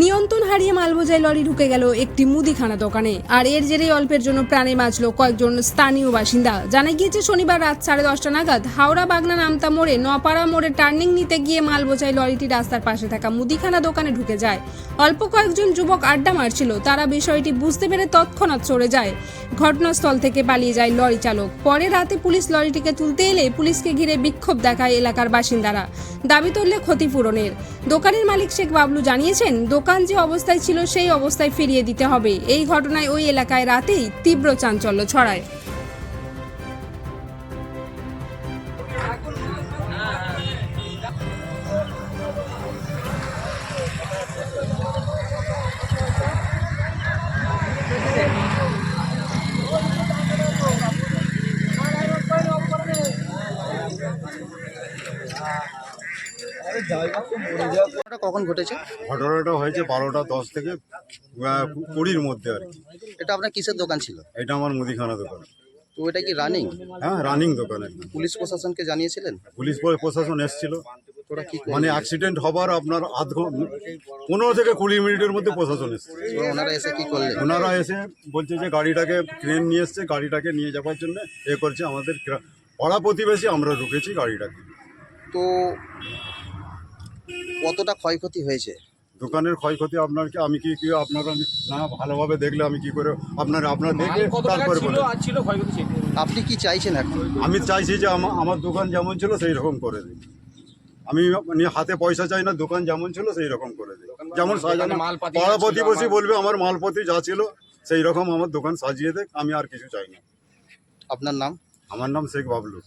নিয়ন্ত্রণ হারিয়ে মালবোঝাই লরি ঢুকে গেল একটি মুদিখানা দোকানে। আর এর জেরে অল্পের জন্য প্রাণে বাঁচল কয়েকজন স্থানীয় বাসিন্দা। জানা গিয়েছে, শনিবার রাত সাড়ে দশটা নাগাদ হাওড়া বাগনা নামতা মোড়ে নপাড়া মোড়ে টার্নিং নিতে গিয়ে মালবোঝাই লরিটি রাস্তার পাশে থাকা মুদিখানা দোকানে ঢুকে যায়। অল্প কয়েকজন যুবক আড্ডা মারছিল। তারা বিষয়টি বুঝতে পেরে তৎক্ষণাৎ সরে যায়। ঘটনাস্থল থেকে পালিয়ে যায় লরি চালক। পরে রাতে পুলিশ লরিটিকে তুলতে এলে পুলিশকে ঘিরে বিক্ষোভ দেখায় এলাকার বাসিন্দারা। দাবি তুললে ক্ষতিপূরণের। দোকানের মালিক শেখ বাবলু জানিয়েছেন দোকান যে অবস্থায় ছিল সেই অবস্থায় ফিরিয়ে দিতে হবে। এই ঘটনায় ওই এলাকায় রাতেই তীব্র চাঞ্চল্য ছড়ায়। কখন ঘটেছে? ঘটনাটা হয়েছে বারোটা দশ থেকে কুড়ির মধ্যে আর কি। এটা আপনার কিসের দোকান ছিল? এটা আমার মুদিখানা দোকান। তো এটা কি রানিং হ্যাঁ রানিং দোকান একদম। পুলিশ প্রশাসনকে জানিয়েছিলেন? পুলিশ পরে প্রশাসন এসেছিল? মানে অ্যাক্সিডেন্ট হবার আপনার আধ পনেরো থেকে কুড়ি মিনিটের মধ্যে প্রশাসন এসছে। ওনারা এসে কি করলেন? ওনারা এসে বলছে যে গাড়িটাকে ক্রেন নিয়ে এসছে গাড়িটাকে নিয়ে যাওয়ার জন্য এ করছে আমাদের পাড়া প্রতিবেশী আমরা ঢুকেছি গাড়িটাকে। তো কতটা ক্ষয়ক্ষতি হয়েছে? দোকানের ক্ষয়ক্ষতি আপনার কি আমি কি কি আপনারা না ভালোভাবে দেখলে আমি কি করে আপনার আপনার দেখে তারপরে বলে আপনি কি চাইছেন এখন? আমি চাইছি যে আমা- আমার দোকান যেমন ছিল সেই রকম করে দিই আমি মানে হাতে পয়সা চাই না দোকান যেমন ছিল সেই রকম করে দিই যেমন সাজানো পাড়া প্রতিবেশী বলবে আমার মালপতি যা ছিল সেই রকম আমার দোকান সাজিয়ে দেখ আমি আর কিছু চাই না। আপনার নাম? আমার নাম শেখ বাবলু।